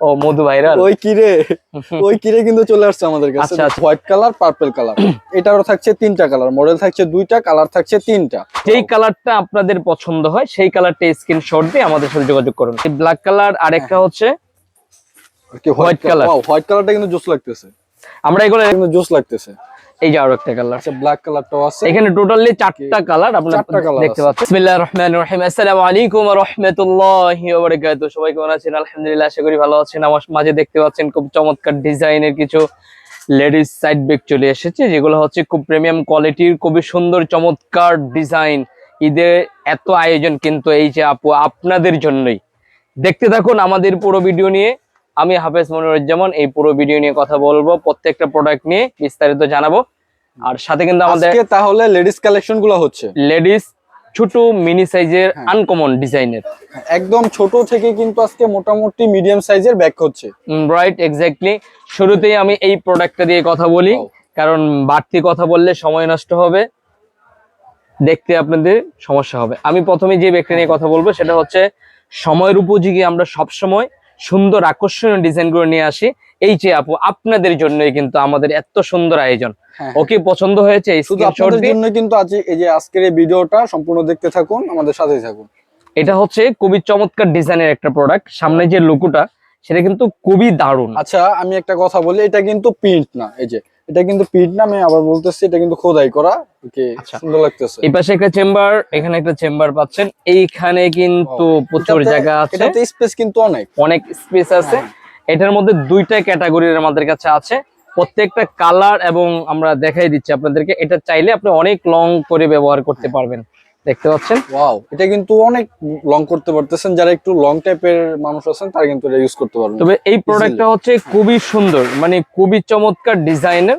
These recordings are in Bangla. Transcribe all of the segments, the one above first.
ও মধু ভাইরাল ওই কিরে? ওই কিরে কিন্তু চলে আসছে আমাদের কাছে। হোয়াইট কালার পার্পল কালার এটারও থাকছে তিনটা কালার মডেল থাকছে দুইটা কালার থাকছে তিনটা। যেই কালারটা আপনাদের পছন্দ হয় সেই কালারটা স্ক্রিনশট দিয়ে আমাদের সাথে যোগাযোগ করুন। ব্ল্যাক কালার আরেকটা হ্যাঁ। হচ্ছে কি কালার। হোয়াইট কালারটা কিন্তু জোস লাগতেছে। আমরা এগুলো জোস লাগতেছে। এই যে আরও একটা কালার আচ্ছা ব্ল্যাক কালারটাও আছে। এখানে টোটালি চারটা কালার আপনারা দেখতে আছে। পাচ্ছেন। বিসমিল্লাহির রহমানির রহিম। আসসালামু আলাইকুম ওয়া রাহমাতুল্লাহি ওয়া বারাকাতুহু। সবাই কেমন আছেন? আলহামদুলিল্লাহ আশা করি ভালো আছেন। আমার মাঝে দেখতে পাচ্ছেন খুব চমৎকার ডিজাইনের কিছু লেডিস সাইড ব্যাগ চলে এসেছে যেগুলো হচ্ছে খুব প্রিমিয়াম কোয়ালিটির খুবই সুন্দর চমৎকার ডিজাইন ঈদের এত আয়োজন কিন্তু এই যে আপু আপনাদের জন্যই। দেখতে থাকুন আমাদের পুরো ভিডিও নিয়ে। আমি হাফেজ মনিরুজ্জামান এই পুরো ভিডিও নিয়ে কথা বলব প্রত্যেকটা প্রোডাক্ট নিয়ে বিস্তারিত জানাব। আর সাথে কিন্তু আমাদের তাহলে লেডিস কালেকশনগুলো হচ্ছে। লেডিস ছোট মিনি সাইজের। আনকমন ডিজাইনের একদম ছোট থেকে কিন্তু আজকে মোটামুটি মিডিয়াম সাইজের ব্যাগ হচ্ছে। রাইট এক্স্যাক্টলি শুরুতেই আমি এই প্রোডাক্টটা দিয়ে কথা বলি কারণ বাড়তি কথা বললে সময় নষ্ট হবে দেখতে আপনাদের সমস্যা হবে। আমি প্রথমে যে ব্যক্তি নিয়ে কথা বলব সেটা হচ্ছে সময়ের উপযোগী আমরা সব সময় সুন্দর আকর্ষণীয় ডিজাইন করে নিয়ে আসি। এই যে আপু আপনাদের জন্যই কিন্তু আমাদের এত সুন্দর আয়োজন। হ্যাঁ, ওকে পছন্দ হয়েছে এই শুধু আপনাদের জন্য কিন্তু আজ এই যে আজকের এই ভিডিওটা সম্পূর্ণ দেখতে থাকুন আমাদের সাথেই থাকুন। এটা হচ্ছে খুবই চমৎকার ডিজাইনের একটা প্রোডাক্ট সামনে যে লুকুটা সেটা কিন্তু খুবই দারুণ আচ্ছা আমি একটা কথা বলি এটা কিন্তু প্রিন্ট না এই যে। এটা কিন্তু পিট নামে আবার বলতেছি এটা কিন্তু খোদাই করা ওকে আচ্ছা। সুন্দর লাগতেছে। এই পাশে একটা চেম্বার এখানে একটা চেম্বার পাচ্ছেন। এইখানে কিন্তু প্রচুর জায়গা আছে। এটাতে স্পেস কিন্তু অনেক। অনেক স্পেস আছে। হ্যাঁ। এটার মধ্যে দুইটা ক্যাটাগরির আমাদের কাছে আছে। প্রত্যেকটা কালার এবং আমরা দেখাই দিচ্ছি আপনাদেরকে। এটা চাইলে আপনি অনেক লং করে ব্যবহার করতে পারবেন। দেখতে পাচ্ছেন? ওয়াও এটা কিন্তু অনেক লং করতে পারতেছেন। যারা একটু লং টাইপের মানুষ আছেন তারা কিন্তু এটা ইউজ করতে পারবেন। তবে এই প্রোডাক্টটা হচ্ছে খুবই সুন্দর মানে খুবই চমৎকার ডিজাইনের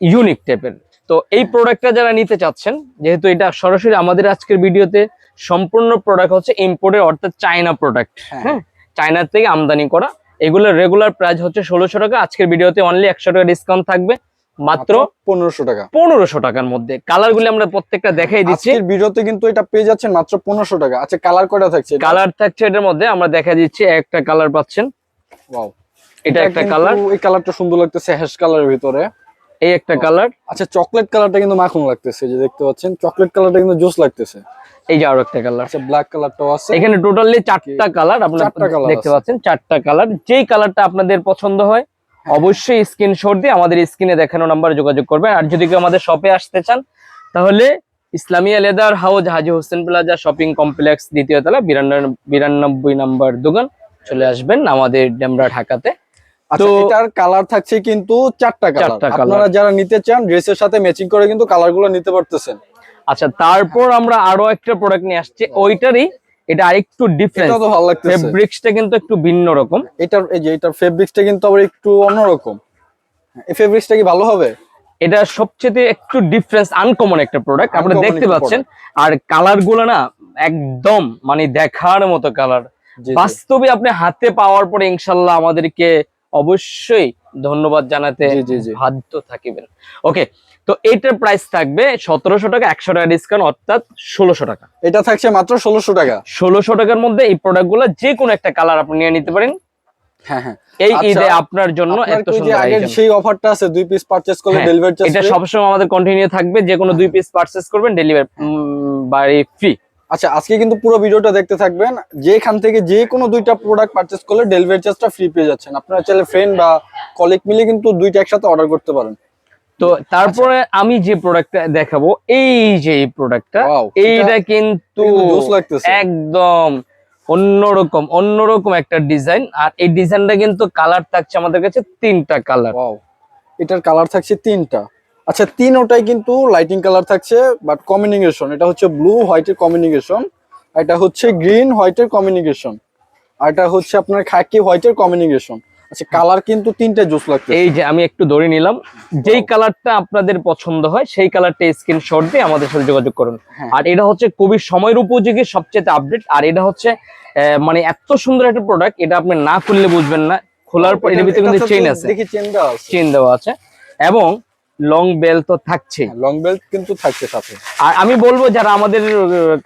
ইউনিক টাইপের তো এই প্রোডাক্টটা যারা নিতে চাচ্ছেন যেহেতু এটা সরাসরি আমাদের আজকের ভিডিওতে সম্পূর্ণ প্রোডাক্ট হচ্ছে ইম্পোর্টের অর্থাৎ চায়না প্রোডাক্ট হ্যাঁ। হ্যাঁ? চায়নার থেকে আমদানি করা। এগুলোর রেগুলার প্রাইস হচ্ছে ষোলোশো টাকা। আজকের ভিডিওতে অনলি একশো টাকা ডিসকাউন্ট থাকবে। মাত্র পনেরোশো টাকা। পনেরোশো টাকার মধ্যে। কালার গুলি আমরা প্রত্যেকটা দেখাই দিচ্ছি। ভিডিওতে কিন্তু এটা পেয়ে যাচ্ছেন মাত্র পনেরোশো টাকা। আচ্ছা কালার কয়টা থাকছে কালার থাকছে এটার মধ্যে আমরা দেখা দিচ্ছি একটা কালার পাচ্ছেন। Wow. এটা একটা কালার এই কালারটা সুন্দর লাগতেছে হ্যাশ কালারের ভিতরে। এই একটা কালার আচ্ছা চকলেট কালারটা কিন্তু মাখন লাগতেছে যে দেখতে পাচ্ছেন। চকলেট কালারটা কিন্তু জোস লাগতেছে। এই যে আরও একটা কালার আচ্ছা ব্ল্যাক কালারটাও আছে। এখানে টোটালি চারটা কালার আপনারা দেখতে পাচ্ছেন চারটা কালার যেই কালারটা আপনাদের পছন্দ হ্যাঁ। অবশ্যই স্ক্রিনশট দিয়ে আমাদের স্ক্রিনে দেখানো নাম্বারে যোগাযোগ করবেন। আর যদি কেউ আমাদের শপে আসতে চান তাহলে Islamia leather house Haji Hossain plaza shopping complex দ্বিতীয় তলা বিরানব্বই নাম্বার দোকান। চলে আসবেন আমাদের ডেমরা ঢাকাতে। আচ্ছা তো- এটার কালার থাকছে কিন্তু চারটা কালার। আপনারা যারা নিতে চান ড্রেসের সাথে ম্যাচিং করে কিন্তু নিতে পারতেছেন। আচ্ছা তারপর আমরা আরও একটা প্রোডাক্ট নিয়ে আসছি। ওইটারই এটা আরেকটু ডিফারেন্স এটা তো ভালো লাগতেছে। ফেব্রিক্সটা কিন্তু একটু ভিন্ন রকম। এটার এই যে এটার ফেব্রিক্সটা কিন্তু আবার একটু অন্যরকম। এই ফেব্রিক্সটা কি ভালো হবে? এটা সবচেয়ে একটু ডিফারেন্স আনকমন একটা প্রোডাক্ট আপনারা দেখতে পাচ্ছেন। আর কালারগুলো না একদম মানে দেখার মতো কালার। বাস্তবে আপনি হাতে পাওয়ার পরে ইনশাল্লাহ আমাদেরকে অবশ্যই ধন্যবাদ জানাতে। বাধ্য থাকিবেন। ওকে তো এইটার প্রাইস থাকবে সতেরোশো টাকা একশো টাকা ডিসকাউন্ট অর্থাৎ ষোলোশো টাকা। এটা থাকছে মাত্র ষোলোশো টাকা। ষোলোশো টাকার মধ্যে এই প্রোডাক্টগুলো যে কোনো একটা কালার আপনি নিয়ে নিতে পারেন। হ্যাঁ হ্যাঁ। এই আচ্ছা, ঈদে আপনার জন্য এত সুন্দর আগের সেই অফারটা আছে দুই পিস পারচেজ করলে ডেলিভারি চার্জ এটা সবসময় আমাদের কন্টিনিউ থাকবে যে কোনো দুই পিস করবেন ডেলিভারি বাড়ি ফ্রি আচ্ছা আজকে কিন্তু পুরো ভিডিওটা দেখতে থাকবেন যেখান থেকে যে কোনো দুইটা প্রোডাক্ট পারচেজ করলে ডেলিভারি চার্জটা ফ্রি পেয়ে যাচ্ছেন। আপনারা চাইলে ফ্রেন্ড বা কলিগ মিলে কিন্তু দুইটা একসাথে অর্ডার করতে পারেন। তো তারপরে আমি যে প্রোডাক্টটা দেখাবো এই যে এই প্রোডাক্টটা এইটা কিন্তু একদম অন্যরকম অন্যরকম একটা ডিজাইন আর এই ডিজাইনটা কিন্তু কালার থাকছে আমাদের কাছে তিনটা কালার এটার কালার থাকছে তিনটা। আচ্ছা তিন ওটাই কিন্তু লাইটিং কালার থাকছে বাট কমিউনিকেশন এটা হচ্ছে ব্লু হোয়াইটের কমিউনিকেশন এটা হচ্ছে গ্রিন হোয়াইটের কমিউনিকেশন আর এটা হচ্ছে আপনার খাকি হোয়াইটের কমিউনিকেশন আচ্ছা কালার কিন্তু তিনটা জুস লাগছে এই যে আমি একটু ধরে নিলাম যেই কালারটা আপনাদের পছন্দ হয় সেই কালারটা স্ক্রিনশট দিয়ে আমাদের সাথে যোগাযোগ করুন। হ্যাঁ। আর এটা হচ্ছে খুবই সময়ের উপযোগী সবচেয়ে আপডেট আর এটা হচ্ছে মানে এত সুন্দর একটা প্রোডাক্ট এটা আপনি না খুললে বুঝবেন না। খোলার পর এর ভিতরে কিন্তু চেইন আছে। দেখি চেন দেওয়া আছে। চেইন দেওয়া আছে। এবং লং বেল তো থাকছেই। লং বেল্ট কিন্তু থাকছে সাথে। আর আমি বলব যারা আমাদের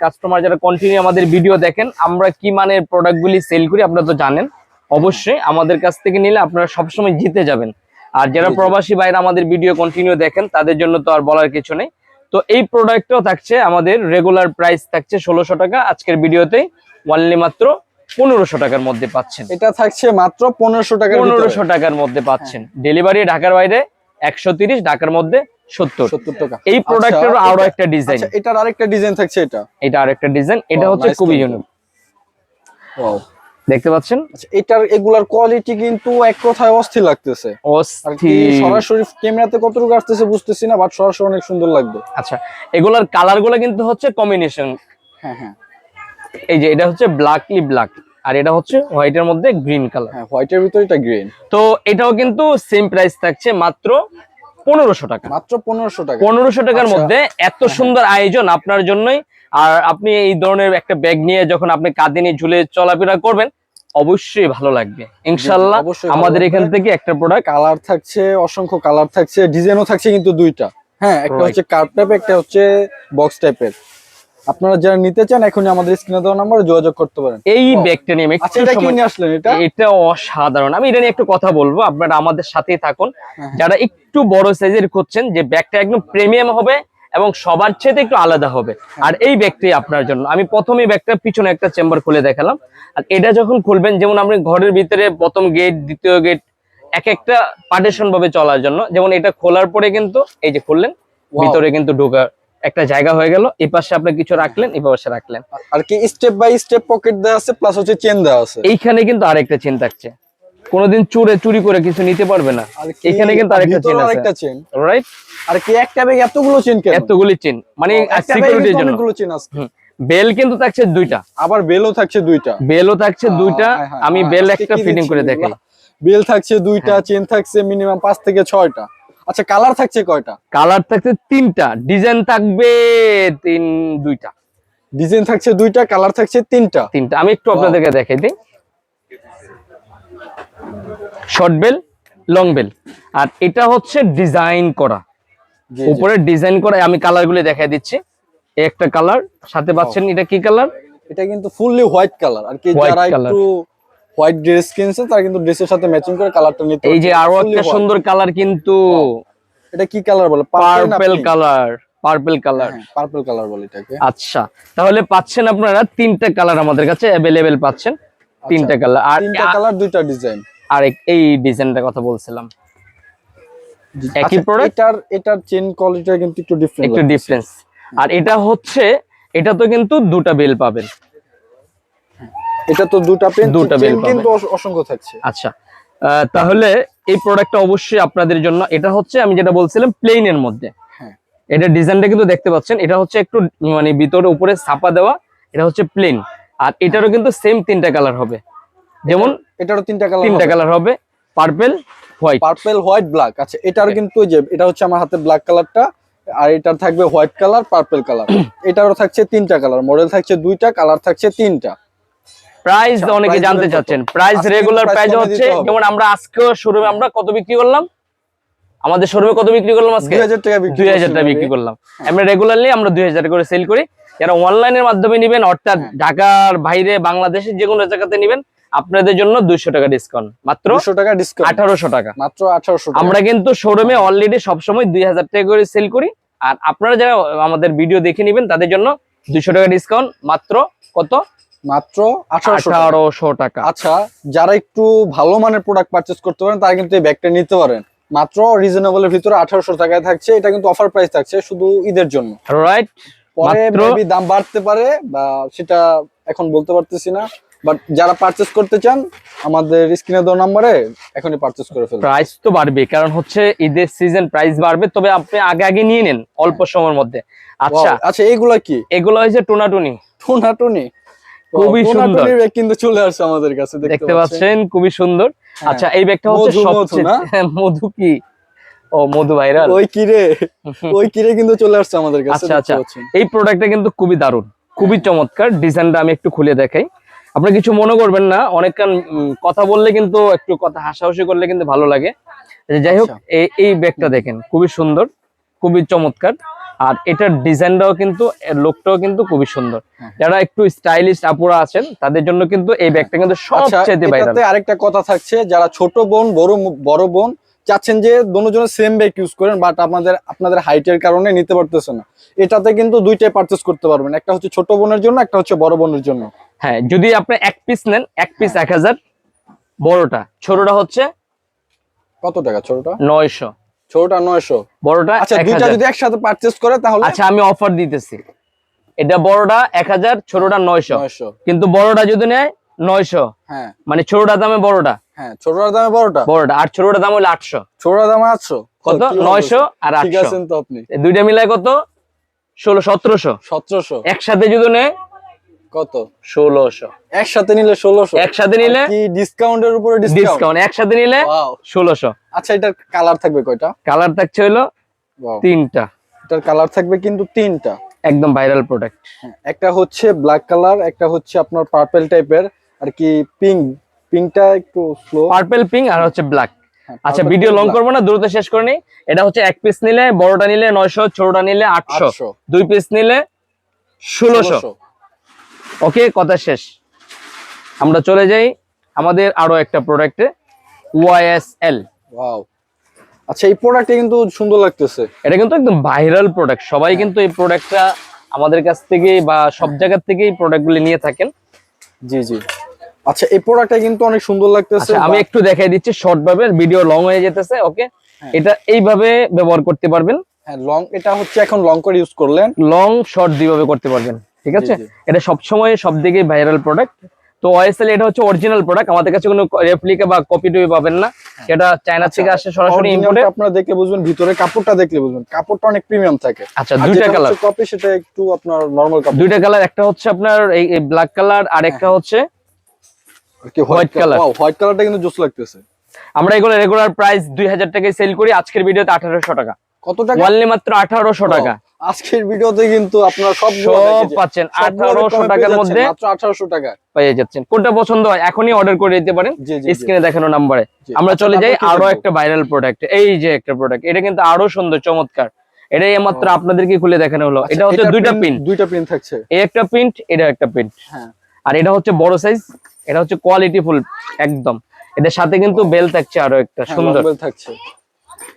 কাস্টমার যারা কন্টিনিউ আমাদের ভিডিও দেখেন আমরা কি মানের প্রোডাক্টগুলি সেল করি আপনারা তো জানেন। অবশ্যই আমাদের কাছ থেকে নিলে আপনারা সবসময় জিতে যাবেন। আর যারা। প্রবাসী বাইরে আমাদের ভিডিও কন্টিনিউ দেখেন তাদের জন্য তো আর বলার কিছু নেই। তো এই প্রোডাক্টটাও থাকছে আমাদের রেগুলার প্রাইস থাকছে ষোলোশো টাকা। আজকের ভিডিওতে অনলি মাত্র পনেরোশো টাকার মধ্যে পাচ্ছেন। এটা থাকছে মাত্র পনেরোশো টাকা পনেরোশো টাকার মধ্যে পাচ্ছেন। ডেলিভারি ঢাকার বাইরে একশো তিরিশ ঢাকার মধ্যে সত্তর। সত্তর টাকা। এই প্রোডাক্টের আচ্ছা, আরও এটা- একটা ডিজাইন আচ্ছা এটার আরেকটা ডিজাইন থাকছে এটা। এটা আরেকটা ডিজাইন এটা হচ্ছে খুবই। ইউনিক. দেখতে পাচ্ছেন? আচ্ছা এটার এগুলার কোয়ালিটি কিন্তু এক কথায় অস্থির লাগতেছে। সরাসরি ক্যামেরাতে কতটুকু আসতেছে বুঝতেছি না বাট সরাসরি অনেক সুন্দর লাগবে। আচ্ছা এগুলার কালারগুলো কিন্তু হচ্ছে কম্বিনেশন হ্যাঁ হ্যাঁ। এই যে এটা হচ্ছে ব্ল্যাকলি ব্ল্যাক আর এটা হচ্ছে হোয়াইটের মধ্যে গ্রিন কালার হ্যাঁ হোয়াইটের ভিতরে এটা গ্রিন তো এটাও কিন্তু সেম প্রাইস থাকছে মাত্র পনেরোশো টাকা। মাত্র পনেরোশো টাকা। পনেরোশো টাকার আচ্ছা। মধ্যে এত সুন্দর আয়োজন আপনার জন্যই। আর আপনি এই ধরনের একটা ব্যাগ নিয়ে যখন আপনি কাঁধে নিয়ে ঝুলে চলাফেরা করবেন অবশ্যই ভালো লাগবে। ইনশাল্লাহ আমাদের এখান থেকে একটা প্রোডাক্ট কালার থাকছে অসংখ্য কালার থাকছে ডিজাইনও থাকছে কিন্তু দুইটা। হ্যাঁ একটা হচ্ছে কার্ড টাইপ একটা হচ্ছে বক্স টাইপের আপনারা যারা নিতে চান এখনই আমাদের স্ক্রিনে দেওয়া নাম্বারে যোগাযোগ করতে পারেন। এই ব্যাগটা নিয়ে আমি আচ্ছা একটু এটা আসলেন এটা? এটা অসাধারণ। আমি এটা নিয়ে একটু কথা বলব আপনারা আমাদের সাথেই থাকুন। হ্যাঁ। যারা একটু বড় সাইজের খুঁজছেন যে ব্যাগটা একদম প্রিমিয়াম হবে এবং সবার চেয়ে একটু আলাদা হবে। আর এই ব্যাগটি আপনার জন্য। আমি প্রথমে ব্যাগটার পিছনে একটা চেম্বার খুলে দেখালাম। আর এটা যখন খুলবেন যেমন আপনি ঘরের ভিতরে প্রথম গেট দ্বিতীয় গেট এক একটা পার্টিশন ভাবে চলার জন্য যেমন এটা খোলার পরে কিন্তু এই যে খুললেন ভিতরে কিন্তু ঢোকার একটা জায়গা হয়ে গেল। এই পাশে আপনি কিছু রাখলেন এই পাশে রাখলেন। আর কি স্টেপ বাই স্টেপ পকেট দেওয়া আছে প্লাস হচ্ছে চেন দেওয়া আছে। এইখানে কিন্তু আরেকটা চেন থাকছে। কোনোদিন চুরে চুরি করে কিছু নিতে পারবে না। এখানে কিন্তু আরেকটা চেন আছে। আরেকটা চেন রাইট আর কি একটা ব্যাগ এতগুলো চেন কেন? এতগুলি চেন মানে সিকিউরিটির জন্য। অনেকগুলো চেন আছে। বেল কিন্তু থাকছে দুইটা। আবার বেলও থাকছে দুইটা। বেলও থাকছে দুইটা। হ্যাঁ, হ্যাঁ, আমি হ্যাঁ, বেল একটা ফিটিং করে? দেখাই। বেল থাকছে দুইটা হ্যাঁ। চেন থাকছে মিনিমাম পাঁচ থেকে ছয়টা। আচ্ছা কালার থাকছে কয়টা? কালার থাকছে তিনটা। ডিজাইন থাকবে তিন দুইটা। ডিজাইন থাকছে দুইটা কালার থাকছে তিনটা। তিনটা। আমি একটু আপনাদেরকে দেখাই দিই। শর্ট বেল লং বেল আর এটা হচ্ছে ডিজাইন করা। উপরে ডিজাইন করা আমি কালার গুলি দেখাই দিচ্ছি। একটা কালার সাথে পাচ্ছেন এটা কি কালার এটা কিন্তু ফুললি হোয়াইট কালার আর কি যারা একটু হোয়াইট ড্রেস কিনছে তারা কিন্তু ড্রেসের সাথে ম্যাচিং করে কালারটা নিতে এই যে আরও একটা সুন্দর কালার কিন্তু এটা কি কালার বলে? Purple colour purple colour purple colour বলে এটাকে। আচ্ছা তাহলে পাচ্ছেন আপনারা তিনটা কালার আমাদের কাছে অ্যাভেলেবেল পাচ্ছেন। তিনটা কালার আর তিনটা কালার দুইটা ডিজাইন আর এই ডিজাইনটার কথা বলছিলাম। একই প্রোডাক্ট আচ্ছা, এটার এটার চেন কোয়ালিটি কিন্তু একটু ডিফারেন্ট একটু ডিফারেন্স আর এটা হচ্ছে এটা তো কিন্তু দুটা বেল পাবেন। এটা তো দুটা পেন দুটা bell কিন্তু অসংখ্য থাকছে। আচ্ছা তাহলে এই প্রোডাক্টটা অবশ্যই আপনাদের জন্য এটা হচ্ছে আমি যেটা বলছিলাম প্লেনের মধ্যে। হ্যাঁ। এটা ডিজাইনটা কিন্তু দেখতে পাচ্ছেন এটা হচ্ছে একটু মানে ভিতরে উপরে ছাপা দেওয়া এটা হচ্ছে প্লেন আর এটারও কিন্তু সেম তিনটা কালার হবে। যেমন এটারও তিনটা কালার তিনটা কালার হবে purple white purple white black আচ্ছা এটারও কিন্তু যে এটা হচ্ছে আমার হাতে ব্ল্যাক কালারটা আর এটার থাকবে হোয়াইট কালার পার্পল কালার এটারও থাকছে তিনটা কালার মডেল থাকছে দুইটা কালার থাকছে তিনটা। প্রাইস আচ্ছা, অনেকে জানতে? চাচ্ছেন। প্রাইস রেগুলার প্রাইস হচ্ছে যেমন আমরা আজকেও শোরুমে আমরা কত বিক্রি করলাম? আমাদের শোরুমে কত বিক্রি করলাম আজকে? দুই হাজার টাকা বিক্রি দুই হাজার টাকা বিক্রি করলাম। আমরা রেগুলারলি আমরা দুই হাজার করে সেল করি। যারা অনলাইনের মাধ্যমে নিবেন অর্থাৎ হ্যাঁ। ঢাকার বাইরে বাংলাদেশের যে কোনো জায়গাতে নিবেন আপনাদের জন্য দুইশো টাকা ডিসকাউন্ট মাত্র 200 টাকা ডিসকাউন্ট আঠারোশো টাকা। মাত্র আঠারোশো আমরা কিন্তু শোরুমে অলরেডি সবসময় দুই হাজার টাকা করে সেল করি। আর আপনারা যারা আমাদের ভিডিও দেখে নিবেন তাদের জন্য দুইশো টাকা ডিসকাউন্ট মাত্র কত? মাত্র আঠারোশো টাকা। আচ্ছা যারা একটু ভালো মানের প্রোডাক্ট পারচেজ করতে পারেন তারা কিন্তু এই ব্যাগটা নিতে পারেন। মাত্র রিজনেবলের ভিতরে আঠারোশো টাকায় থাকছে। এটা কিন্তু অফার প্রাইস থাকছে শুধু ঈদের জন্য। রাইট পরে maybe দাম বাড়তে পারে বা সেটা এখন বলতে পারতেছি না বাট যারা পারচেজ করতে চান আমাদের স্ক্রিনে দেওয়া নাম্বারে এখনই পারচেজ করে ফেলুন। প্রাইস তো বাড়বে কারণ হচ্ছে ঈদের সিজন প্রাইস বাড়বে তবে আপনি আগে আগে নিয়ে নেন অল্প সময়ের মধ্যে। আচ্ছা আচ্ছা এইগুলা কি? এগুলো হচ্ছে টোনাটুনি। টোনাটুনি? খুবই সুন্দর। কিন্তু চলে আসছে আমাদের কাছে দেখতে পাচ্ছেন। খুবই সুন্দর। আচ্ছা এই ব্যাগটা হচ্ছে সবচেয়ে? হ্যাঁ, মধু কি? ও মধু ভাইরাল ওই কিরে? ওই কিরে কিন্তু চলে আসছে আমাদের কাছে আচ্ছা, আচ্ছা। এই প্রোডাক্টটা কিন্তু খুবই দারুণ খুবই চমৎকার। ডিজাইনটা আমি একটু খুলে দেখাই। আপনি কিছু মনে করবেন না অনেক কথা বললে কিন্তু একটু কথা হাসাহাসি করলে কিন্তু ভালো লাগে। যাই হোক আচ্ছা। এই ব্যাগটা দেখেন খুবই সুন্দর খুবই চমৎকার। আর এটার ডিজাইনটাও কিন্তু লুকটাও কিন্তু খুবই সুন্দর। হ্যাঁ। যারা একটু স্টাইলিশ আপুরা আছেন তাদের জন্য কিন্তু এই ব্যাগটা কিন্তু আচ্ছা সবচেয়ে আরেকটা কথা থাকছে যারা ছোট বোন বড় বড় বোন চাচ্ছেন যে দুজনের সেম ব্যাগ ইউজ করেন বাট আপনাদের আপনাদের হাইটের কারণে নিতে পারতেছে না। এটাতে কিন্তু দুইটাই পারচেস করতে পারবেন। একটা হচ্ছে ছোট বোনের জন্য একটা হচ্ছে বড় বোনের জন্য। হ্যাঁ যদি আপনি এক পিস নেন এক পিস এক হাজার বড়টা। ছোটটা হচ্ছে কত টাকা ছোটটা? নয়শো। ছোটটা নয়শো। বড়টা আচ্ছা দুইটা যদি একসাথে পারচেস করে তাহলে? আচ্ছা আমি অফার দিতেছি। এটা বড়টা এক হাজার ছোটটা নয়শো। কিন্তু বড়টা যদি নেয় নয়শো। হ্যাঁ। মানে ছোটটা দামে বড়টা। হ্যাঁ ছোটটার দামে বড়টা? বড়টা। আর ছোটটা দাম হলো আটশো। ছোটটার দামে আটশো? কত? নয়শো আর ঠিক আছেন তো আপনি। দুইটা মিলায় কত? ষোলো সতেরোশো। সতেরোশো। একসাথে যদি নেয়? কত? ষোলোশো। একসাথে নিলে ষোলোশো। একসাথে নিলে? কি ডিসকাউন্টের উপরে ডিসকাউন্ট? একসাথে নিলে? ষোলোশো। আচ্ছা এটার কালার থাকবে কয়টা? কালার থাকছে হলো তিনটা। এটার কালার থাকবে কিন্তু তিনটা। একদম ভাইরাল প্রোডাক্ট। হ্যাঁ, একটা হচ্ছে ব্ল্যাক কালার একটা হচ্ছে আপনার পার্পল টাইপের আর কি পিঙ্ক পিঙ্কটা একটু স্লো পার্পল পিঙ্ক আর হচ্ছে ব্ল্যাক আচ্ছা ভিডিও লং করব না দ্রুত শেষ করে নিই। এটা হচ্ছে এক পিস নিলে বড়টা নিলে নয়শো ছোটটা নিলে আটশো। দুই পিস নিলে ষোলোশো। ষোলোশো। ওকে কথা শেষ। আমরা চলে যাই আমাদের আরও একটা প্রোডাক্টে ওয়াইএসএল ওয়াও আচ্ছা এই প্রোডাক্টটা কিন্তু সুন্দর লাগতেছে। এটা কিন্তু একদম ভাইরাল প্রোডাক্ট সবাই কিন্তু এই প্রোডাক্টটা আমাদের কাছ থেকে বা সব জায়গা থেকে এই প্রোডাক্টগুলি নিয়ে থাকেন। জি জি। আচ্ছা এই প্রোডাক্টটা কিন্তু অনেক সুন্দর লাগতেছে। আচ্ছা আমি একটু দেখাই দিচ্ছি শর্ট ভাবে ভিডিও লং হয়ে যেতেছে ওকে হ্যাঁ। এটা এইভাবে ব্যবহার করতে পারবেন। হ্যাঁ লং এটা হচ্ছে এখন লং করে ইউজ করলেন। লং শর্ট দুইভাবে করতে পারবেন ঠিক আছে। এটা সবসময় সব দিকে ভাইরাল প্রোডাক্ট তো ওয়াইএসএল এটা হচ্ছে অরিজিনাল প্রোডাক্ট আমাদের কাছে কোনো রেপ্লিকা বা কপি টপি পাবেন না। এটা চায়না থেকে আসে সরাসরি ইম্পোর্টেড আপনারা দেখলে বুঝবেন ভিতরে কাপড়টা দেখলে বুঝবেন। কাপড়টা অনেক প্রিমিয়াম থাকে। আচ্ছা দুইটা কালার কপি সেটা একটু আপনার নরমাল কাপড় দুইটা কালার একটা হচ্ছে আপনার এই ব্ল্যাক কালার আর একটা হ্যাঁ। হচ্ছে কি white color। হোয়াইট কালারটা কিন্তু জোস লাগতেছে। আমরা এগুলো রেগুলার প্রাইস দুই হাজার টাকায় সেল করি আজকের ভিডিওতে আঠারোশো টাকা। কত টাকা? অনলি মাত্র আঠারোশো টাকা। আজকের ভিডিওতে কিন্তু আপনার সব সব পাচ্ছেন আঠারোশো টাকার মধ্যে মাত্র টাকা পেয়ে যাচ্ছেন। কোনটা পছন্দ হয় এখনই অর্ডার করে দিতে পারেন। স্ক্রিনে দেখানো নাম্বারে আমরা চলে যাই আরও একটা ভাইরাল প্রোডাক্ট এই যে একটা প্রোডাক্ট এটা কিন্তু আরও সুন্দর চমৎকার। এটাই মাত্র আপনাদেরকে খুলে দেখানো হলো। আচ্ছা, এটা হচ্ছে দুইটা পিন দুইটা পিন থাকছে। এই একটা প্রিন্ট এটা একটা প্রিন্ট হ্যাঁ। আর এটা হচ্ছে বড় সাইজ এটা হচ্ছে কোয়ালিটি ফুল একদম। এটার সাথে কিন্তু বেল থাকছে আরও একটা হ্যাঁ, সুন্দর। bell থাকছে।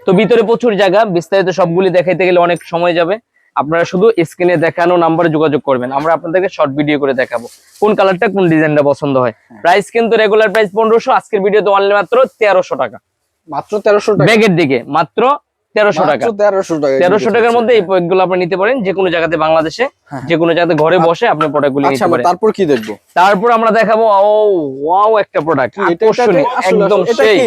তো ভিতরে প্রচুর জায়গা বিস্তারিত সবগুলি দেখাইতে গেলে অনেক সময় যাবে। আপনারা শুধু স্ক্রিনে দেখানো নাম্বারে যোগাযোগ করবেন আমরা আপনাদেরকে শর্ট ভিডিও করে দেখাবো। কোন কালারটা কোন ডিজাইনটা পছন্দ হয়। হ্যাঁ। প্রাইস কিন্তু রেগুলার প্রাইস পনেরোশো আজকের ভিডিওতে অনলি মাত্র তেরোশো টাকা। মাত্র তেরোশো টাকা। ব্যাগের দিকে মাত্র তেরোশো টাকা। তেরোশো টাকা তেরোশো টাকার মধ্যে এই প্রোডাক্টগুলো আপনি নিতে পারেন যে কোনো জায়গাতে বাংলাদেশে হ্যাঁ। যে কোনো জায়গাতে ঘরে বসে আপনি প্রোডাক্টগুলি আচ্ছা নিতে পারেন। তারপর কি দেখব? তারপর আমরা দেখাবো ও ওয়াও একটা প্রোডাক্ট। আকর্ষণীয় একদম সেই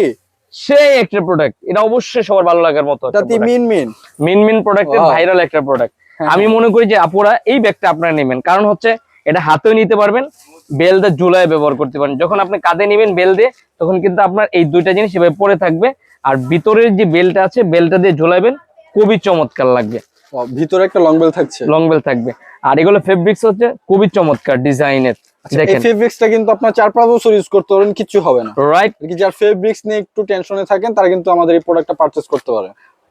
সেই একটা প্রোডাক্ট। এটা অবশ্যই সবার ভালো লাগার মতো। মিন মিন মিন মিন প্রোডাক্টের ভাইরাল একটা প্রোডাক্ট। হ্যাঁ, আমি মনে করি যে আপুরা এই ব্যাগটা আপনারা নেবেন। কারণ হচ্ছে এটা হাতেও নিতে পারবেন বেল দিয়ে ঝুলায় ব্যবহার করতে পারেন। যখন আপনি কাঁধে নেবেন বেল দিয়ে তখন কিন্তু আপনার এই দুইটা জিনিস এভাবে পরে থাকবে। আর ভিতরের যে বেলটা আছে বেলটা দিয়ে ঝোলাবেন খুবই চমৎকার লাগবে। ভিতরে একটা লং বেল থাকছে? লং বেল থাকবে। আর এগুলো ফেব্রিক্স হচ্ছে খুবই চমৎকার ডিজাইনের। এর দেখেন। ফেব্রিক্সটা কিন্তু আপনার চার পাঁচ বছর ইউজ করতে পারেন কিছু হবে না। রাইট কি যার ফেব্রিক্স নিয়ে একটু টেনশনে থাকেন তারা কিন্তু আমাদের এই প্রোডাক্টটা পারচেজ করতে পারে।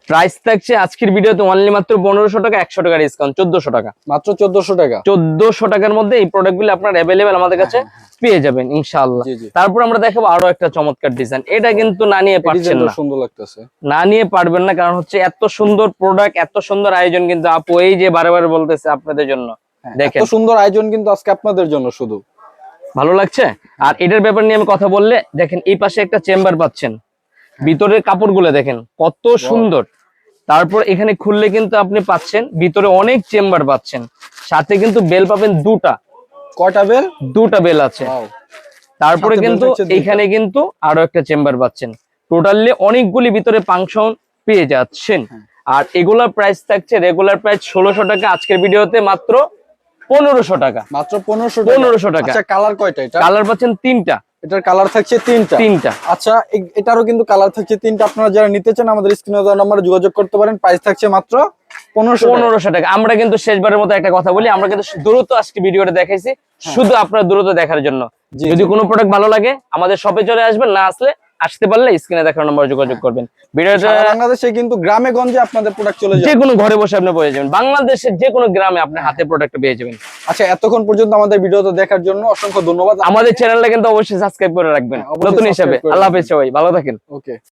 প্রাইস থাকছে আজকের ভিডিওতে অনলি মাত্র পনেরোশো টাকা একশো টাকা ডিসকাউন্ট চোদ্দশো টাকা। মাত্র চোদ্দশো টাকা? চোদ্দশো টাকার মধ্যে এই প্রোডাক্টগুলো আপনার অ্যাভেলেবেল আমাদের কাছে পেয়ে যাবেন ইনশাআল্লাহ। জি জি। তারপর আমরা দেখাবো আরও একটা চমৎকার ডিজাইন এটা কিন্তু না নিয়ে পারছেন না। সুন্দর লাগতেছে। না নিয়ে পারবেন না কারণ হচ্ছে এত সুন্দর প্রোডাক্ট এত সুন্দর আয়োজন কিন্তু আপু এই যে বারে বারে বলতেছে আপনাদের জন্য। হ্যাঁ, দেখেন। সুন্দর আয়োজন কিন্তু আজকে আপনাদের জন্য শুধু। ভালো লাগছে? আর এটার ব্যাপার নিয়ে আমি কথা বললে দেখেন এই পাশে একটা চেম্বার পাচ্ছেন। ভিতরের কাপড়গুলো দেখেন কত সুন্দর। তারপর এখানে খুললে কিন্তু আপনি পাচ্ছেন ভিতরে অনেক চেম্বার পাচ্ছেন। সাথে কিন্তু বেল পাবেন দুটা। কটা বেল দুটা বেল আছে। তারপরে কিন্তু। এখানে কিন্তু আরও একটা চেম্বার পাচ্ছেন। টোটালি অনেকগুলি ভিতরে ফাংশন পেয়ে যাচ্ছেন। হ্যাঁ। আর এগুলার প্রাইস থাকছে রেগুলার প্রাইস ষোলোশো টাকা। আজকের ভিডিওতে মাত্র পনেরোশো টাকা। মাত্র পনেরোশো পনেরোশো টাকা। আচ্ছা কালার কয়টা কালার পাচ্ছেন তিনটা। এটার কালার থাকছে তিনটা। তিনটা। আচ্ছা এটারও কিন্তু কালার থাকছে তিনটা। আপনারা যারা নিতে চান আমাদের স্ক্রিনে দেওয়া নম্বরে যোগাযোগ করতে পারেন। প্রাইস থাকছে মাত্র পনেরোশো পনেরোশো টাকা। আমরা কিন্তু শেষবারের মতো একটা কথা বলি আমরা কিন্তু দ্রুত আজকে ভিডিওটা দেখাইছি। শুধু আপনার দ্রুত দেখার জন্য। হ্যাঁ। যদি কোনো প্রোডাক্ট ভালো লাগে আমাদের শপে চলে আসবেন না আসলে আসতে পারলে স্ক্রিনে দেখার নম্বরে যোগাযোগ করবেন। ভিডিওটা বাংলাদেশে কিন্তু গ্রামে গঞ্জে আপনাদের প্রোডাক্ট চলে যে কোনো ঘরে বসে আপনি পেয়ে যাবেন। বাংলাদেশের যে কোনো গ্রামে আপনি হাতে প্রোডাক্ট পেয়ে যাবেন। আচ্ছা এতক্ষণ পর্যন্ত আমাদের ভিডিওটা দেখার জন্য অসংখ্য ধন্যবাদ। আমাদের চ্যানেলটা কিন্তু অবশ্যই সাবস্ক্রাইব করে রাখবেন। হ্যাঁ, নতুন হিসাবে। আল্লাহ হাফেজ সবাই ভালো থাকেন। ওকে